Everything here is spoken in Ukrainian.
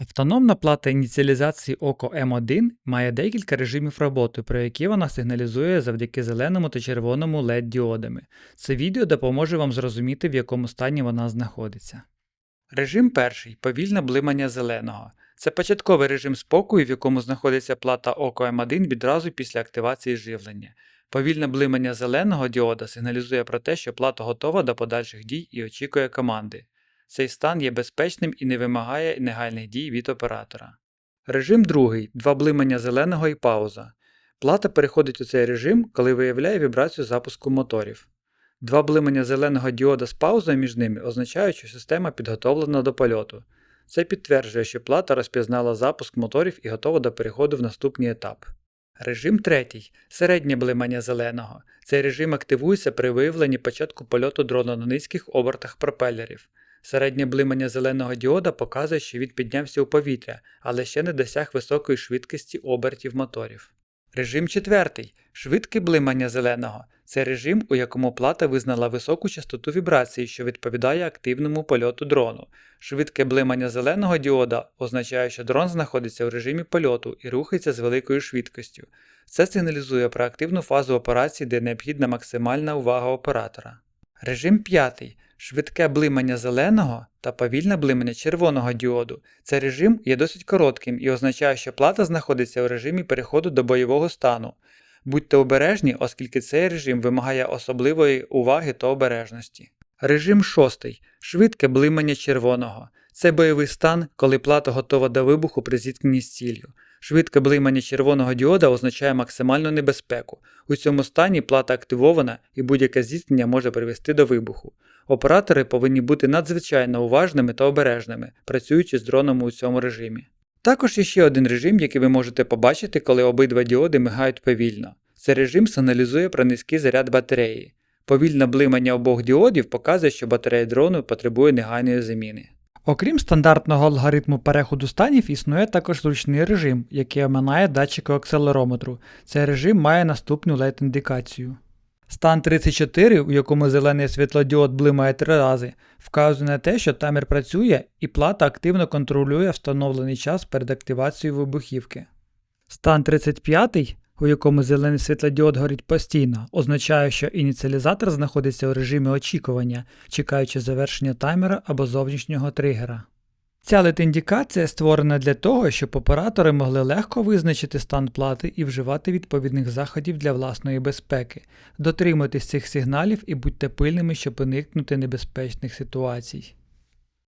Автономна плата ініціалізації ОКО М1 має декілька режимів роботи, про які вона сигналізує завдяки зеленому та червоному LED діодами. Це відео допоможе вам зрозуміти, в якому стані вона знаходиться. Режим перший повільне блимання зеленого. Це початковий режим спокою, в якому знаходиться плата ОКО М1 відразу після активації живлення. Повільне блимання зеленого діода сигналізує про те, що плата готова до подальших дій і очікує команди. Цей стан є безпечним і не вимагає негайних дій від оператора. Режим другий два блимання зеленого і пауза. Плата переходить у цей режим, коли виявляє вібрацію запуску моторів. Два блимання зеленого діода з паузою між ними означають, що система підготовлена до польоту. Це підтверджує, що плата розпізнала запуск моторів і готова до переходу в наступний етап. Режим третій середнє блимання зеленого. Цей режим активується при виявленні початку польоту дрона на низьких обертах пропелерів. Середнє блимання зеленого діода показує, що він піднявся у повітря, але ще не досяг високої швидкості обертів моторів. Режим четвертий швидке блимання зеленого. Це режим, у якому плата визнала високу частоту вібрації, що відповідає активному польоту дрону. Швидке блимання зеленого діода означає, що дрон знаходиться у режимі польоту і рухається з великою швидкістю. Це сигналізує про активну фазу операції, де необхідна максимальна увага оператора. Режим п'ятий швидке блимання зеленого та повільне блимання червоного діоду. Цей режим є досить коротким і означає, що плата знаходиться у режимі переходу до бойового стану. Будьте обережні, оскільки цей режим вимагає особливої уваги та обережності. Режим шостий швидке блимання червоного. Це бойовий стан, коли плата готова до вибуху при зіткненні з ціллю. Швидке блимання червоного діода означає максимальну небезпеку. У цьому стані плата активована і будь-яке зіткнення може привести до вибуху. Оператори повинні бути надзвичайно уважними та обережними, працюючи з дроном у цьому режимі. Також є ще один режим, який ви можете побачити, коли обидва діоди мигають повільно. Цей режим сигналізує про низький заряд батареї. Повільне блимання обох діодів показує, що батарея дрону потребує негайної заміни. Окрім стандартного алгоритму переходу станів, існує також зручний режим, який оминає датчики акселерометру. Цей режим має наступну LED-індикацію. Стан 34, у якому зелений світлодіод блимає три рази, вказує на те, що таймер працює і плата активно контролює встановлений час перед активацією вибухівки. Стан 35, у якому зелений світлодіод горить постійно, означає, що ініціалізатор знаходиться у режимі очікування, чекаючи завершення таймера або зовнішнього тригера. Ця LED-індикація створена для того, щоб оператори могли легко визначити стан плати і вживати відповідних заходів для власної безпеки. Дотримуйтесь цих сигналів і будьте пильними, щоб уникнути небезпечних ситуацій.